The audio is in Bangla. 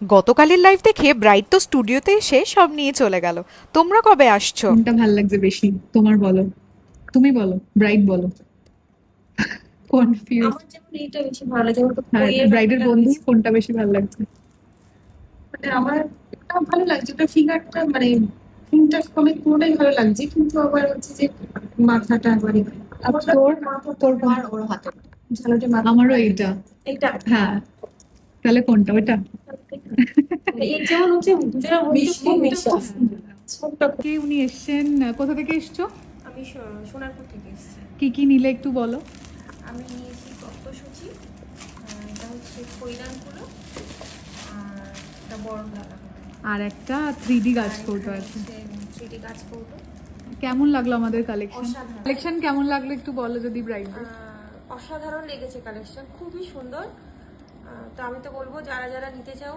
গতকালের লাইভ দেখে ব্রাইট তো স্টুডিওতে এসে সব নিয়ে চলে গেল। তোমরা কবে আসছো? কোনটা ভালো লাগছে বেশি? তোমার বলো। তুমি বলো ব্রাইট বলো। কনফিউজ আমার যেমন এইটা বেশি ভালো লাগে আমার তো হ্যাঁ বইয়ের ব্রাইডের বন্ধু কোনটা বেশি ভালো লাগছে? মানে আমার এটা ভালো লাগছে ওটা ফিগারটা মানে ফিল্মটা কমে পুরোটাই ভালো লাগছে কিন্তু আবার হচ্ছে যে মাথাটা তোর? তোর আর ওর হাতে ঝালটে মাথা আমারও এইটা। এইটা। হ্যাঁ। তাহলে কোনটা? ওইটা? যেমন হচ্ছে দুজনের উনি এসছেন কোথা থেকে এসছো? আমি সোনারপুর থেকে এসেছি। কি কি নিলে একটু বলো? আমি নিয়েছি তত্ত্বসূচি এটা হচ্ছে আর এটা বরণ আর একটা থ্রি ডি গাছ করতে আছে। গাছ কেমন লাগল আমাদের কালেকশন কালেকশন কেমন লাগল একটু বলো যদি ব্রাইড অসাধারণ লেগেছে কালেকশন খুবই সুন্দর। তো আমি তো বলব যারা যারা নিতে চাও